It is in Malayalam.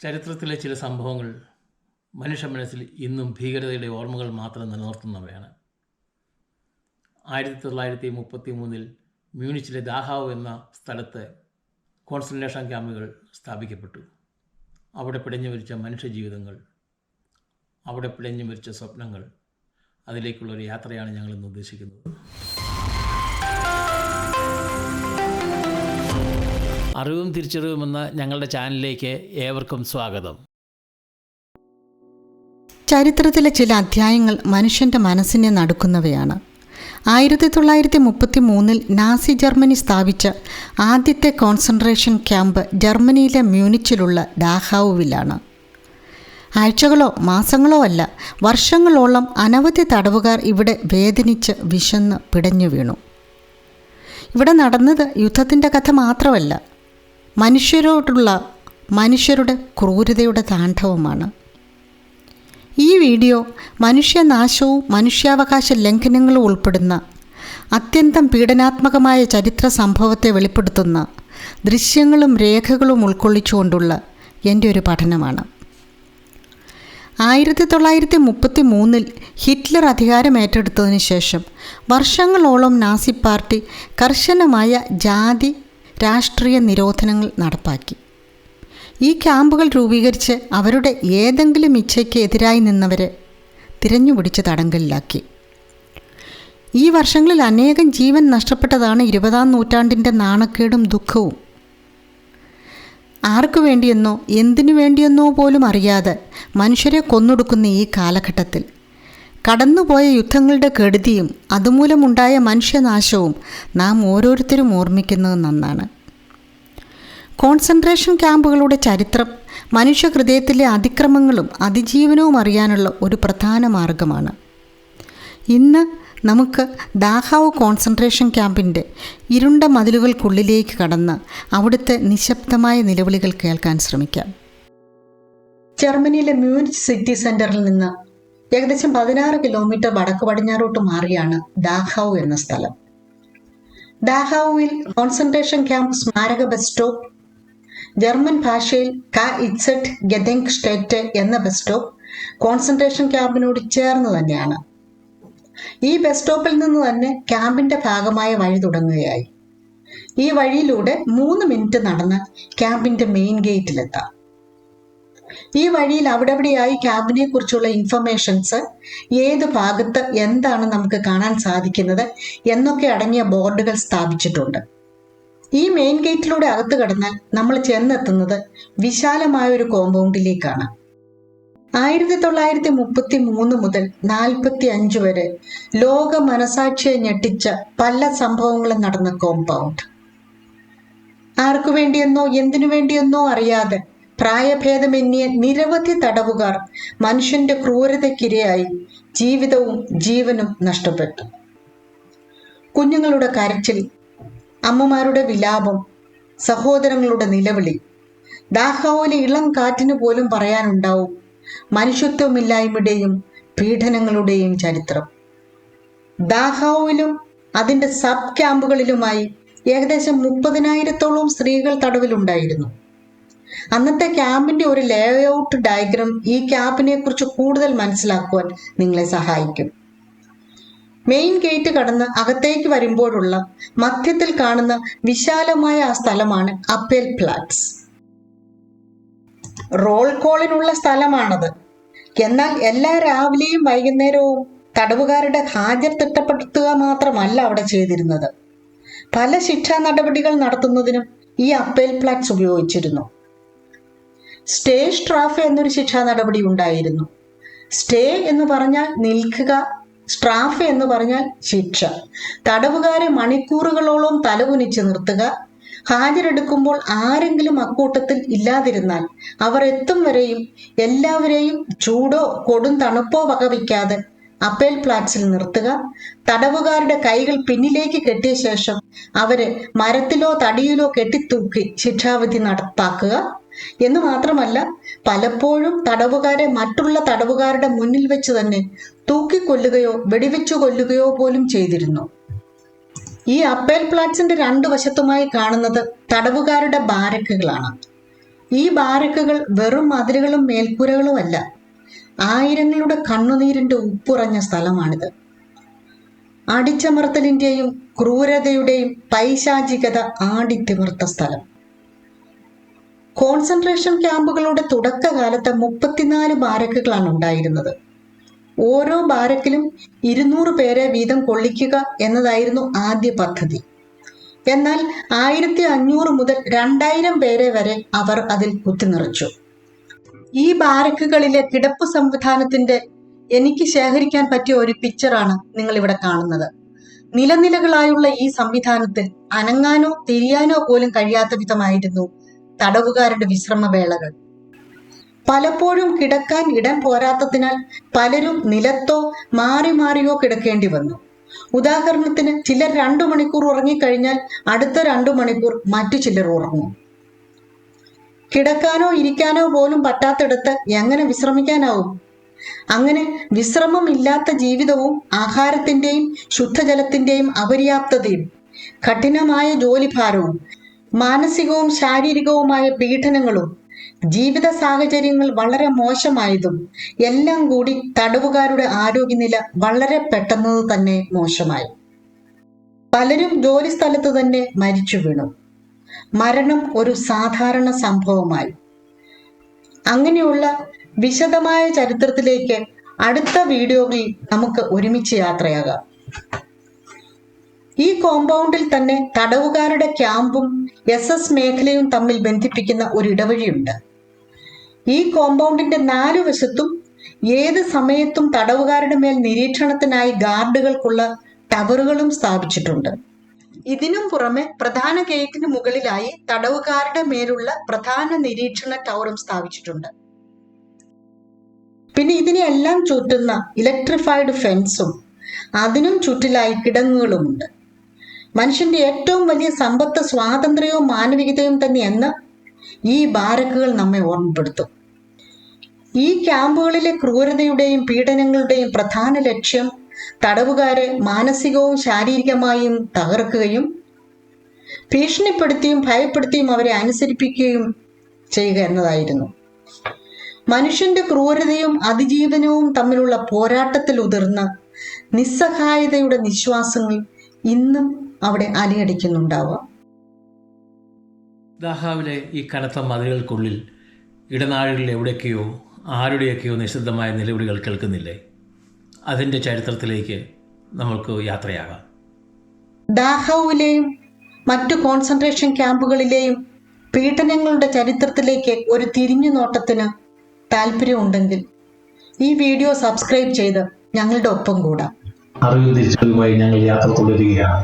ചരിത്രത്തിലെ ചില സംഭവങ്ങൾ മനുഷ്യ മനസ്സിൽ ഇന്നും ഭീകരതയുടെ ഓർമ്മകൾ മാത്രം നിലനിർത്തുന്നവയാണ്. ആയിരത്തി തൊള്ളായിരത്തി മുപ്പത്തി മൂന്നിൽ മ്യൂണിച്ചിലെ ദാഹാവ് എന്ന സ്ഥലത്ത് കോൺസെൻട്രേഷൻ ക്യാമ്പുകൾ സ്ഥാപിക്കപ്പെട്ടു. അവിടെ പിടഞ്ഞു മരിച്ച മനുഷ്യജീവിതങ്ങൾ അവിടെ പിടഞ്ഞു മരിച്ച സ്വപ്നങ്ങൾ അതിലേക്കുള്ളൊരു യാത്രയാണ് ഞങ്ങൾ ഇന്ന് ഉദ്ദേശിക്കുന്നത്. അറിവും തിരിച്ചറിവും എന്ന ഞങ്ങളുടെ ചാനലിലേക്ക് ഏവർക്കും സ്വാഗതം. ചരിത്രത്തിലെ ചില അധ്യായങ്ങൾ മനുഷ്യന്റെ മനസ്സിനെ നടുക്കുന്നവയാണ്. ആയിരത്തി തൊള്ളായിരത്തി മുപ്പത്തി മൂന്നിൽ നാസി ജർമ്മനി സ്ഥാപിച്ച ആദ്യത്തെ കോൺസെൻട്രേഷൻ ക്യാമ്പ് ജർമ്മനിയിലെ മ്യൂണിച്ചിലുള്ള ഡാഹാവുവിലാണ്. ആഴ്ചകളോ മാസങ്ങളോ അല്ല വർഷങ്ങളോളം അനവധി തടവുകാർ ഇവിടെ വേദനിച്ച് വിശന്ന് പിടഞ്ഞു വീണു. ഇവിടെ നടന്നത് യുദ്ധത്തിന്റെ കഥ മാത്രമല്ല മനുഷ്യരോടുള്ള മനുഷ്യരുടെ ക്രൂരതയുടെ താണ്ഡവമാണ്. ഈ വീഡിയോ മനുഷ്യനാശവും മനുഷ്യാവകാശ ലംഘനങ്ങളും ഉൾപ്പെടുന്ന അത്യന്തം പീഡനാത്മകമായ ചരിത്ര സംഭവത്തെ വെളിപ്പെടുത്തുന്ന ദൃശ്യങ്ങളും രേഖകളും ഉൾക്കൊള്ളിച്ചുകൊണ്ടുള്ള എന്റെ ഒരു പഠനമാണ്. ആയിരത്തി തൊള്ളായിരത്തി മുപ്പത്തി മൂന്നിൽ ഹിറ്റ്ലർ അധികാരം ഏറ്റെടുത്തതിന് ശേഷം വർഷങ്ങളോളം നാസി പാർട്ടി കർശനമായ ജാതി രാഷ്ട്രീയ നിരോധനങ്ങൾ നടപ്പാക്കി. ഈ ക്യാമ്പുകൾ രൂപീകരിച്ച് അവരുടെ ഏതെങ്കിലും ഇച്ഛയ്ക്ക് എതിരായി നിന്നവരെ തിരഞ്ഞുപിടിച്ച് തടങ്കലിലാക്കി. ഈ വർഷങ്ങളിൽ അനേകം ജീവൻ നഷ്ടപ്പെട്ടതാണ് ഇരുപതാം നൂറ്റാണ്ടിന്റെ നാണക്കേടും ദുഃഖവും. ആർക്കു വേണ്ടിയെന്നോ എന്തിനു വേണ്ടിയെന്നോ പോലും അറിയാതെ മനുഷ്യരെ കൊന്നൊടുക്കുന്ന ഈ കാലഘട്ടത്തിൽ കടന്നുപോയ യുദ്ധങ്ങളുടെ കെടുതിയും അതുമൂലമുണ്ടായ മനുഷ്യനാശവും നാം ഓരോരുത്തരും ഓർമ്മിക്കുന്നത് നന്നാണ്. കോൺസെൻട്രേഷൻ ക്യാമ്പുകളുടെ ചരിത്രം മനുഷ്യ ഹൃദയത്തിലെ അതിക്രമങ്ങളും അതിജീവനവും അറിയാനുള്ള ഒരു പ്രധാന മാർഗമാണ്. ഇന്ന് നമുക്ക് ദാഹാവ് കോൺസെൻട്രേഷൻ ക്യാമ്പിന്റെ ഇരുണ്ട മതിലുകൾക്കുള്ളിലേക്ക് കടന്ന് അവിടുത്തെ നിശബ്ദമായ നിലവിളികൾ കേൾക്കാൻ ശ്രമിക്കാം. ജർമ്മനിയിലെ മ്യൂണിച്ച് സിറ്റി സെന്ററിൽ നിന്ന് ഏകദേശം പതിനാറ് കിലോമീറ്റർ വടക്ക് പടിഞ്ഞാറോട്ട് മാറിയാണ് ദാഹാവ് എന്ന സ്ഥലം. ദാഹാവുവിൽ കോൺസെൻട്രേഷൻ ക്യാമ്പ് സ്മാരക ബസ് സ്റ്റോപ്പ് ജർമ്മൻ ഭാഷയിൽ ക ഇറ്റ്സെറ്റ് ഗെതെങ് സ്റ്റേറ്റ് എന്ന ബസ് സ്റ്റോപ്പ് കോൺസെൻട്രേഷൻ ക്യാമ്പിനോട് ചേർന്ന് തന്നെയാണ്. ഈ ബസ് സ്റ്റോപ്പിൽ നിന്ന് തന്നെ ക്യാമ്പിന്റെ ഭാഗമായ വഴി തുടങ്ങുകയായി. ഈ വഴിയിലൂടെ മൂന്ന് മിനിറ്റ് നടന്ന് ക്യാമ്പിന്റെ മെയിൻ ഗേറ്റിലെത്താം ഈ വഴിയിൽ അവിടെവിടെയായി ക്യാമ്പിനെ കുറിച്ചുള്ള ഇൻഫർമേഷൻസ് ഏത് ഭാഗത്ത് എന്താണ് നമുക്ക് കാണാൻ സാധിക്കുന്നത് എന്നൊക്കെ അടങ്ങിയ ബോർഡുകൾ സ്ഥാപിച്ചിട്ടുണ്ട്. ഈ മെയിൻ ഗേറ്റിലൂടെ അകത്ത് കടന്നാൽ നമ്മൾ ചെന്നെത്തുന്നത് വിശാലമായ ഒരു കോമ്പൗണ്ടിലേക്കാണ് ആയിരത്തി തൊള്ളായിരത്തി മുപ്പത്തി മൂന്ന് മുതൽ നാൽപ്പത്തി അഞ്ച് വരെ ലോക മനസാക്ഷിയെ ഞെട്ടിച്ച പല സംഭവങ്ങളും നടന്ന കോമ്പൗണ്ട് ആർക്കു വേണ്ടിയെന്നോ എന്തിനു വേണ്ടിയെന്നോ അറിയാതെ പ്രായഭേദമെന്നിയ നിരവധി തടവുകാർ മനുഷ്യന്റെ ക്രൂരതയ്ക്കിരയായി ജീവിതവും ജീവനും നഷ്ടപ്പെട്ടു. കുഞ്ഞുങ്ങളുടെ കരച്ചിൽ അമ്മമാരുടെ വിലാപം സഹോദരങ്ങളുടെ നിലവിളി ദാഹാവോലെ ഇളം കാറ്റിന് പോലും പറയാനുണ്ടാവും മനുഷ്യത്വമില്ലായ്മയുടെയും പീഡനങ്ങളുടെയും ചരിത്രം. ദാഹാവിലും അതിന്റെ സബ് ക്യാമ്പുകളിലുമായി ഏകദേശം മുപ്പതിനായിരത്തോളം സ്ത്രീകൾ തടവിലുണ്ടായിരുന്നു. അന്നത്തെ ക്യാമ്പിന്റെ ഒരു ലേഔട്ട് ഡയഗ്രാം ഈ ക്യാമ്പിനെ കുറിച്ച് കൂടുതൽ മനസ്സിലാക്കുവാൻ നിങ്ങളെ സഹായിക്കും. മെയിൻ ഗേറ്റ് കടന്ന് അകത്തേക്ക് വരുമ്പോഴുള്ള മധ്യത്തിൽ കാണുന്ന വിശാലമായ ആ സ്ഥലമാണ് അപ്പേൽ ഫ്ലാറ്റ്സ് റോൾ കോളിനുള്ള സ്ഥലമാണത്. എന്നാൽ എല്ലാ രാവിലെയും വൈകുന്നേരവും തടവുകാരുടെ ഹാജർ തിട്ടപ്പെടുത്തുക മാത്രമല്ല അവിടെ ചെയ്തിരുന്നത്. പല ശിക്ഷാ നടപടികൾ നടത്തുന്നതിനും ഈ അപ്പേൽ പ്ലാറ്റ്സ് ഉപയോഗിച്ചിരുന്നു. സ്റ്റേ സ്ട്രാഫ് എന്നൊരു ശിക്ഷാ നടപടി ഉണ്ടായിരുന്നു. സ്റ്റേ എന്ന് പറഞ്ഞാൽ നിൽക്കുക സ്ട്രാഫ് എന്ന് പറഞ്ഞാൽ ശിക്ഷ. തടവുകാരെ മണിക്കൂറുകളോളം തലകുനിച്ച് നിർത്തുക. ഹാജരെടുക്കുമ്പോൾ ആരെങ്കിലും അക്കൂട്ടത്തിൽ ഇല്ലാതിരുന്നാൽ അവർ എത്തും വരെയും എല്ലാവരെയും ചൂടോ കൊടും തണുപ്പോ വകവയ്ക്കാതെ അപ്പേൽ പ്ലാറ്റ്സിൽ നിർത്തുക. തടവുകാരുടെ കൈകൾ പിന്നിലേക്ക് കെട്ടിയ ശേഷം അവരെ മരത്തിലോ തടിയിലോ കെട്ടിത്തൂക്കി ശിക്ഷാവിധി നടപ്പാക്കുക. എന്ന് മാത്രമല്ല പലപ്പോഴും തടവുകാരെ മറ്റുള്ള തടവുകാരുടെ മുന്നിൽ വെച്ച് തന്നെ തൂക്കിക്കൊല്ലുകയോ വെടിവെച്ചു കൊല്ലുകയോ പോലും ചെയ്തിരുന്നു. ഈ അപ്പേൽ പ്ലാറ്റ്സിന്റെ രണ്ടു വശത്തുമായി കാണുന്നത് തടവുകാരുടെ ബാരക്കുകളാണ്. ഈ ബാരക്കുകൾ വെറും മതിലുകളും മേൽക്കൂരകളും അല്ല ആയിരങ്ങളുടെ കണ്ണുനീരിന്റെ ഉപ്പുറഞ്ഞ സ്ഥലമാണിത്. അടിച്ചമർത്തലിന്റെയും ക്രൂരതയുടെയും പൈശാചികത ആടിത്തിമർത്ത സ്ഥലം. കോൺസെൻട്രേഷൻ ക്യാമ്പുകളുടെ തുടക്കകാലത്ത് മുപ്പത്തിനാല് ബാരക്കുകളാണ് ഉണ്ടായിരുന്നത്. ഓരോ ബാരക്കിലും ഇരുന്നൂറ് പേരെ വീതം കൊള്ളിക്കുക എന്നതായിരുന്നു ആദ്യ പദ്ധതി. എന്നാൽ ആയിരത്തി അഞ്ഞൂറ് മുതൽ രണ്ടായിരം പേരെ വരെ അവർ അതിൽ കുത്തിനിറച്ചു. ഈ ബാരക്കുകളിലെ കിടപ്പ് സംവിധാനത്തിന്റെ എനിക്ക് ശേഖരിക്കാൻ പറ്റിയ ഒരു പിക്ചറാണ് നിങ്ങൾ ഇവിടെ കാണുന്നത്. നിലനിലകളായുള്ള ഈ സംവിധാനത്തിൽ അനങ്ങാനോ തിരിയാനോ പോലും കഴിയാത്ത വിധമായിരുന്നു തടവുകാരുടെ വിശ്രമവേളകൾ. പലപ്പോഴും കിടക്കാൻ ഇടം പോരാത്തതിനാൽ പലരും നിലത്തോ മാറി മാറിയോ കിടക്കേണ്ടി വന്നു. ഉദാഹരണത്തിന് ചിലർ രണ്ടു മണിക്കൂർ ഉറങ്ങിക്കഴിഞ്ഞാൽ അടുത്ത രണ്ടു മണിക്കൂർ മറ്റു ചിലർ ഉറങ്ങും. കിടക്കാനോ ഇരിക്കാനോ പോലും പറ്റാത്തിടത്ത് എങ്ങനെ വിശ്രമിക്കാനാവും? അങ്ങനെ വിശ്രമമില്ലാത്ത ജീവിതവും ആഹാരത്തിന്റെയും ശുദ്ധജലത്തിന്റെയും അപര്യാപ്തതയും കഠിനമായ ജോലിഭാരവും മാനസികവും ശാരീരികവുമായ പീഡനങ്ങളും ജീവിത സാഹചര്യങ്ങൾ വളരെ മോശമായതും എല്ലാം കൂടി തടവുകാരുടെ ആരോഗ്യനില വളരെ പെട്ടെന്ന് തന്നെ മോശമായി. പലരും ജോലി സ്ഥലത്ത് തന്നെ മരിച്ചു വീണു. മരണം ഒരു സാധാരണ സംഭവമായി. അങ്ങനെയുള്ള വിശദമായ ചരിത്രത്തിലേക്ക് അടുത്ത വീഡിയോയിൽ നമുക്ക് ഒരുമിച്ച് യാത്രയാകാം. ഈ കോമ്പൗണ്ടിൽ തന്നെ തടവുകാരുടെ ക്യാമ്പും എസ് എസ് മേഖലയും തമ്മിൽ ബന്ധിപ്പിക്കുന്ന ഒരു ഇടവഴിയുണ്ട്. ഈ കോമ്പൗണ്ടിന്റെ നാലു വശത്തും ഏത് സമയത്തും തടവുകാരുടെ മേൽ നിരീക്ഷണത്തിനായി ഗാർഡുകൾക്കുള്ള ടവറുകളും സ്ഥാപിച്ചിട്ടുണ്ട്. ഇതിനും പുറമെ പ്രധാന ഗേറ്റിന് മുകളിലായി തടവുകാരുടെ മേലുള്ള പ്രധാന നിരീക്ഷണ ടവറും സ്ഥാപിച്ചിട്ടുണ്ട്. പിന്നെ ഇതിനെല്ലാം ചുറ്റുന്ന ഇലക്ട്രിഫൈഡ് ഫെൻസും അതിനും ചുറ്റിലായി കിടങ്ങുകളുമുണ്ട്. മനുഷ്യന്റെ ഏറ്റവും വലിയ സമ്പത്ത് സ്വാതന്ത്ര്യവും മാനവികതയും തന്നെയെന്ന് ഈ ബാരക്കുകൾ നമ്മെ ഓർമ്മപ്പെടുത്തും. ഈ ക്യാമ്പുകളിലെ ക്രൂരതയുടെയും പീഡനങ്ങളുടെയും പ്രധാന ലക്ഷ്യം തടവുകാരെ മാനസികവും ശാരീരികമായും തകർക്കുകയും ഭീഷണിപ്പെടുത്തിയും ഭയപ്പെടുത്തിയും അവരെ അനുസരിപ്പിക്കുകയും ചെയ്യുക എന്നതായിരുന്നു. മനുഷ്യന്റെ ക്രൂരതയും അതിജീവനവും തമ്മിലുള്ള പോരാട്ടത്തിൽ ഉതിർന്ന നിസ്സഹായതയുടെ നിശ്വാസങ്ങൾ ഇന്നും അവിടെ അലയടിക്കുന്നുണ്ടാവുക. ദാഹാവിലെ ഈ കനത്ത മതിലുകൾക്കുള്ളിൽ ഇടനാഴികളിൽ എവിടെയൊക്കെയോ ആരുടെയൊക്കെയോ നിശബ്ദമായ നിലവിളികൾ കേൾക്കുന്നില്ലേ? അതിന്റെ ചരിത്രത്തിലേക്ക് നമ്മൾക്ക് യാത്രയാകാം. ദാഹൌവിലെയും മറ്റു കോൺസെൻട്രേഷൻ ക്യാമ്പുകളിലെയും പീഡനങ്ങളുടെ ചരിത്രത്തിലേക്ക് ഒരു തിരിഞ്ഞു നോട്ടത്തിന് താല്പര്യമുണ്ടെങ്കിൽ ഈ വീഡിയോ സബ്സ്ക്രൈബ് ചെയ്ത് ഞങ്ങളുടെ ഒപ്പം കൂടാം. അറിവും തിരിച്ചറിവുമായി ഞങ്ങൾ യാത്ര തുടരുകയാണ്